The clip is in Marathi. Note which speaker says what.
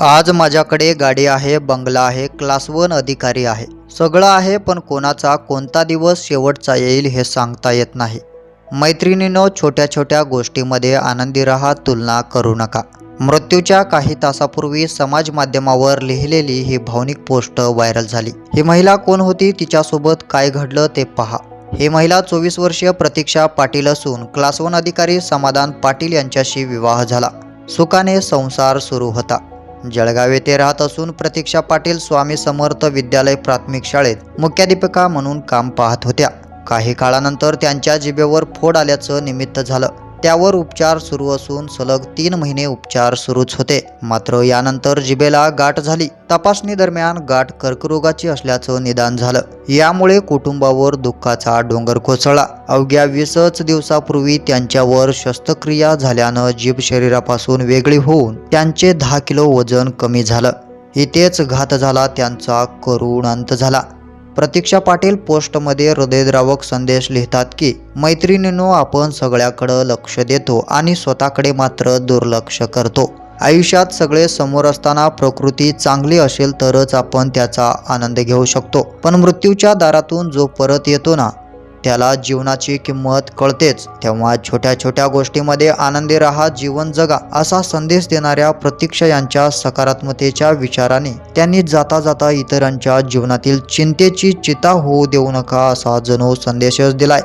Speaker 1: आज माझ्याकडे गाडी आहे बंगला आहे क्लास वन अधिकारी आहे. सगळं आहे पण कोणाचा कोणता दिवस शेवटचा येईल हे सांगता येत नाही. मैत्रिणीनं छोट्या छोट्या गोष्टीमध्ये आनंदी रहा तुलना करू नका. मृत्यूच्या काही तासापूर्वी समाज माध्यमावर लिहिलेली ही भावनिक पोस्ट व्हायरल झाली. ही महिला कोण होती तिच्यासोबत काय घडलं ते पहा. ही महिला चोवीस वर्षीय प्रतीक्षा पाटील असून क्लास वन अधिकारी समाधान पाटील यांच्याशी विवाह झाला. सुखाने संसार सुरू होता. जळगाव येथे राहत असून प्रतीक्षा पाटील स्वामी समर्थ विद्यालय प्राथमिक शाळेत मुख्याध्यापिका म्हणून काम पाहत होत्या. काही काळानंतर त्यांच्या जिभेवर फोड आल्याचं निमित्त झालं. त्यावर उपचार सुरू असून सलग तीन महिने उपचार सुरूच होते. मात्र यानंतर जिभेला गाठ झाली. तपासणी दरम्यान गाठ कर्करोगाची असल्याचं निदान झालं. यामुळे कुटुंबावर दुःखाचा डोंगर कोसळला. अवघ्या वीसच दिवसापूर्वी त्यांच्यावर शस्त्रक्रिया झाल्यानं जीभ शरीरापासून वेगळी होऊन त्यांचे दहा किलो वजन कमी झालं. इथेच घात झाला त्यांचा करुण अंत झाला. प्रतीक्षा पाटील पोस्टमध्ये हृदयद्रावक संदेश लिहितात की मैत्रिणींनो आपण सगळ्याकडं लक्ष देतो आणि स्वतःकडे मात्र दुर्लक्ष करतो. आयुष्यात सगळे समोर असताना प्रकृती चांगली असेल तरच आपण त्याचा आनंद घेऊ शकतो. पण मृत्यूच्या दारातून जो परत येतो ना त्याला जीवनाची किंमत कळतेच. तेव्हा छोट्या छोट्या गोष्टीमध्ये आनंदी राहा जीवन जगा असा संदेश देणाऱ्या प्रतीक्षा यांच्या सकारात्मतेच्या विचाराने त्यांनी जाता जाता इतरांच्या जीवनातील चिंतेची चिता होऊ देऊ नका असा जणू संदेशच दिलाय.